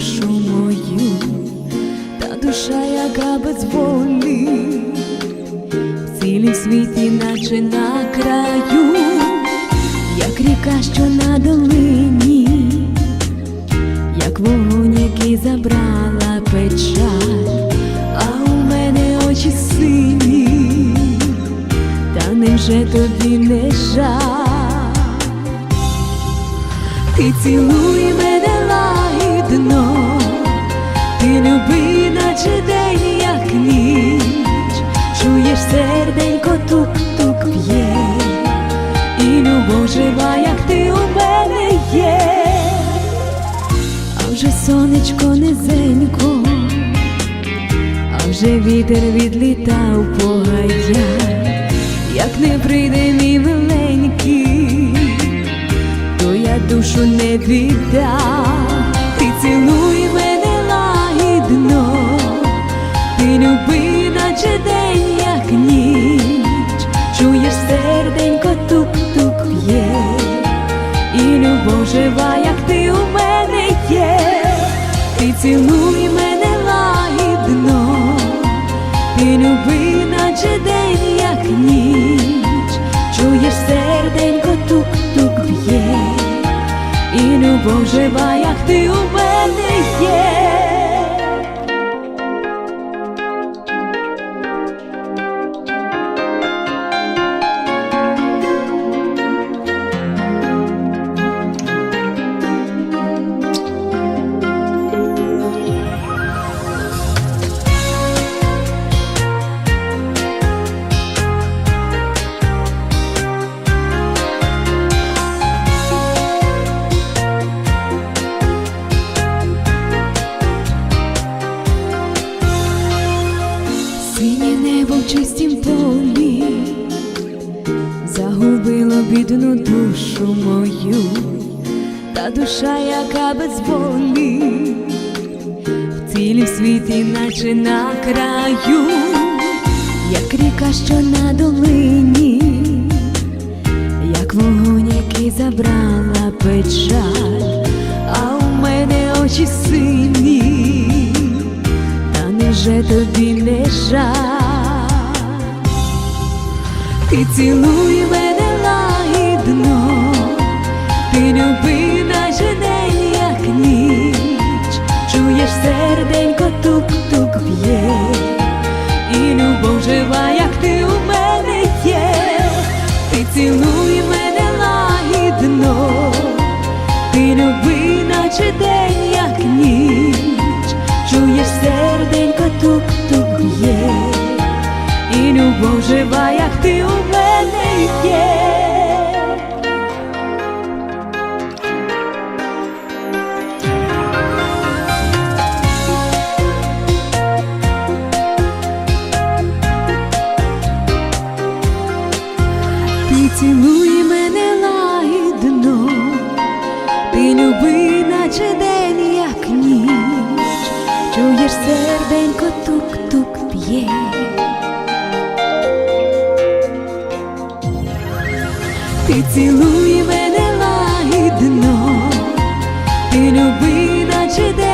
душу мою, та душа, яка без волі, в цілім світі, наче на краю, як ріка, що на долині, як вогонь, який забрала печаль, а у мене очі сині, та ним же тобі не жаль. Ти цілуй мене лагідно, ти люби, наче день, як ніч, чуєш серденько тук-тук б'є, і любов жива, як ти у мене є, а вже сонечко низенько, а вже вітер відлітав по гаях, як не прийде мій миленький то я душу не віддам, і жива, як ти у мене є, ти цілуй мене лагідно, ти люби, наче день, як ніч, чуєш серденько тук-тук б'є, і любов жива, як чистім полі загубило бідну душу мою, та душа, яка без болі, в цілім світі, наче на краю, як ріка, що на долині, як вогонь, який забрала печаль, а у мене очі сині та невже тобі не жаль? Ти цілуй мене лагідно, ти люби, цілуй мене лагідно, ти люби, наче день, як ніч, чуєш серденько, тук-тук п'є. Ти цілуй мене лагідно, ти люби, наче день.